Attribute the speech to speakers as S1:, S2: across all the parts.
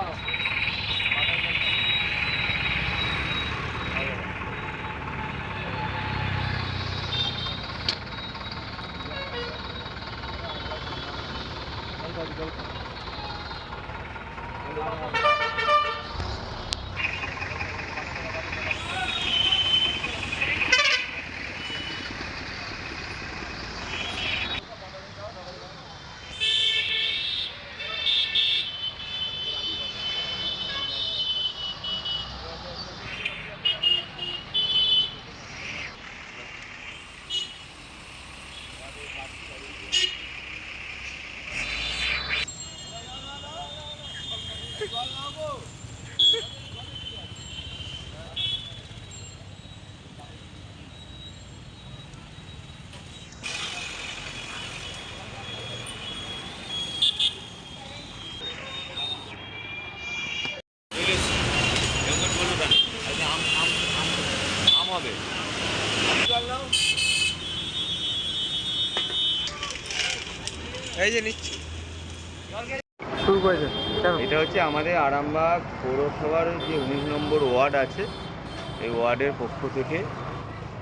S1: আম হবে
S2: এই যে নিচ্ছি।
S3: শুরু করেছে।
S1: এটা হচ্ছে আমাদের আরামবাগ পৌরসভার যে উনিশ নম্বর ওয়ার্ড আছে, এই ওয়ার্ডের পক্ষ থেকে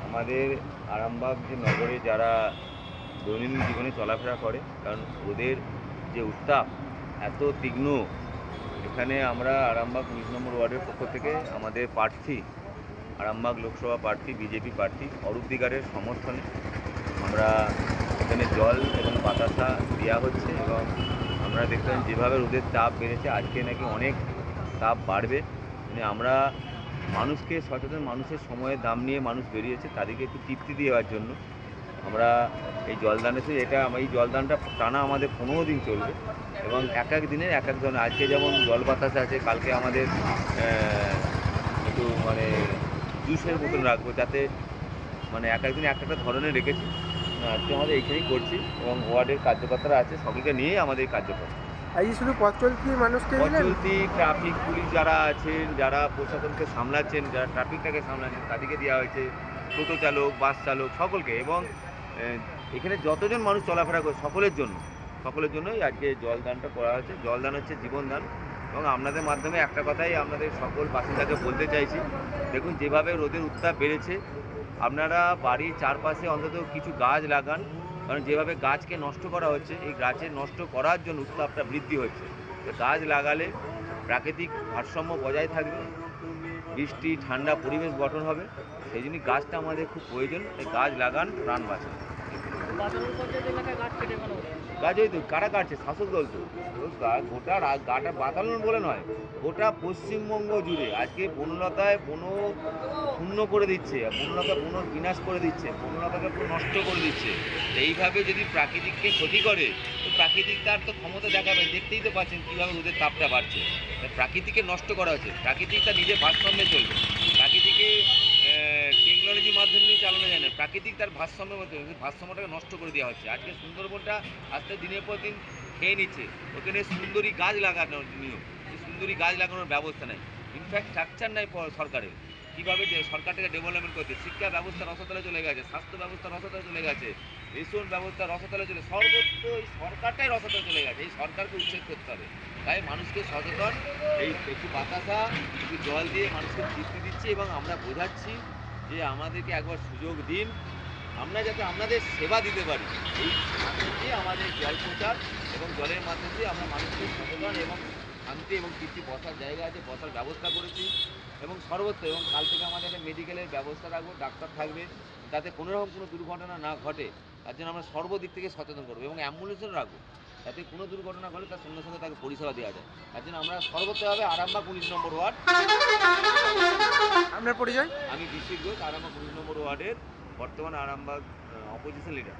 S1: আমাদের আরামবাগ যে নগরে যারা দৈনন্দিন জীবনে চলাফেরা করে, কারণ ওদের যে উত্তাপ এত তীক্ষ্ণ, এখানে আমরা আরামবাগ উনিশ নম্বর ওয়ার্ডের পক্ষ থেকে আমাদের প্রার্থী, আরামবাগ লোকসভা প্রার্থী, বিজেপি প্রার্থী অরূপ দিগারের সমর্থনে আমরা এখানে জল এবং বাতাসা দেওয়া হচ্ছে এবং আমরা দেখলাম যেভাবে রোদের তাপ বেড়েছে, আজকে নাকি অনেক তাপ বাড়বে। মানে আমরা মানুষকে, সচেতন মানুষের সময়ের দাম নিয়ে মানুষ বেরিয়েছে, তাদেরকে একটু তৃপ্তি দেওয়ার জন্য। আমরা এই জলদানেতে এটা আমার এই জলদানটা টানা আমাদের পনেরো দিন চলবে এবং এক এক দিনের এক এক ধরনের আজকে যেমন জল বাতাস আছে, কালকে আমাদের একটু মানে জুসের মতন রাখব, যাতে মানে এক একদিন এক একটা ধরনের রেখেছি। আজকে আমাদের এইখানেই করছি এবং ওয়ার্ডের কার্যকর্তারা আছে সকলকে নিয়েই আমাদের এই কার্যক্রম।
S3: আজ শুধু পথ চলতি মানুষকে দিলেন
S1: ট্রাফিক পুলিশ যারা আছেন যারা প্রশাসনকে সামলাচ্ছেন যারা ট্রাফিকটাকে সামলাচ্ছেন তাদেরকে দেওয়া হয়েছে। টোটো চালক বাস চালক সকলকে এবং এখানে যতজন মানুষ চলাফেরা করে সকলের জন্য সকলের জন্যই আজকে জলদানটা করা হয়েছে। জলদান হচ্ছে জীবনদান এবং আপনাদের মাধ্যমে একটা কথাই আপনাদের সকল বাসিন্দাকে বলতে চাইছি। দেখুন যেভাবে রোদের উত্তাপ বেড়েছে আপনারা বাড়ির চারপাশে অন্তত কিছু গাছ লাগান, কারণ যেভাবে গাছকে নষ্ট করা হচ্ছে, এই গাছের নষ্ট করার জন্য উত্তাপটা বৃদ্ধি হচ্ছে। গাছ লাগালে প্রাকৃতিক ভারসাম্য বজায় থাকবে, বৃষ্টি, ঠান্ডা পরিবেশ গঠন হবে। সেই জন্য গাছটা আমাদের খুব প্রয়োজন এই গাছ লাগান, প্রাণ বাঁচান। কারা কাটছে? বাতালন বলে নয়, গোটা পশ্চিমবঙ্গ জুড়ে। আজকে বন করে দিচ্ছে বিনাশ করে দিচ্ছে নষ্ট করে দিচ্ছে। এইভাবে যদি প্রাকৃতিককে ক্ষতি করে, তো প্রাকৃতিক তার তো ক্ষমতা দেখাবে। দেখতেই তো পাচ্ছেন কীভাবে রোদের তাপটা বাড়ছে। প্রাকৃতিকে নষ্ট করা হচ্ছে। প্রাকৃতিক তার নিজের ভারসাম্যে চলবে। প্রাকৃতিকে টেকনোলজির মাধ্যমে দিয়ে চালানো যায় না। প্রাকৃতিক তার ভারসাম্যের মধ্যে ভারসাম্যটাকে নষ্ট করে দেওয়া হচ্ছে। আজকে সুন্দরবনটা আস্তে দিনের পর দিন খেয়ে নিচ্ছে। ওখানে সুন্দরী গাছ লাগানোর নিয়ম। সুন্দরী গাছ লাগানোর ব্যবস্থা নেই। ইনফ্যাক্ট স্ট্রাকচার নাই সরকারের। কীভাবে যে সরকারটাকে ডেভেলপমেন্ট করছে? শিক্ষা ব্যবস্থা রসতলে চলে গেছে, স্বাস্থ্য ব্যবস্থা রসতলে চলে গেছে, রেশন ব্যবস্থা রসতলে চলে সর্বত্র এই সরকারটাই রসতলে চলে গেছে। এই সরকারকে উচ্ছেদ করতে হবে। তাই মানুষকে সচেতন, এই একটু বাতাসা, একটু জল দিয়ে মানুষকে তৃপ্তি দিচ্ছে এবং আমরা বোঝাচ্ছি যে আমাদেরকে একবার সুযোগ দিন, আমরা যাতে আপনাদের সেবা দিতে পারি। এই দিয়ে আমাদের জল প্রচার এবং জলের মাধ্যমে আমরা মানুষকে সচেতন এবং শান্তি এবং কিছু বসার জায়গা আছে, বসার ব্যবস্থা করেছি। এবং সর্বত্র, এবং কাল থেকে আমাদের মেডিকেলের ব্যবস্থা রাখব ডাক্তার থাকবে, যাতে কোনো রকম কোনো দুর্ঘটনা না ঘটে। তার জন্য আমরা সর্বদিক থেকে সচেতন করব এবং অ্যাম্বুলেন্সও রাখব। যাতে কোনো দুর্ঘটনা ঘটে তার সঙ্গে সঙ্গে তাকে পরিষেবা দেওয়া যায়। তার জন্য আমরা সর্বত্রভাবে আরামবাগ পুলিশ নম্বর ওয়ার্ড।
S3: আপনার পরিচয়?
S1: আমি বিশ্বিক ঘোষ আরামবাগ পুলিশ নম্বর ওয়ার্ডের বর্তমান আরামবাগ অপোজিশন লিডার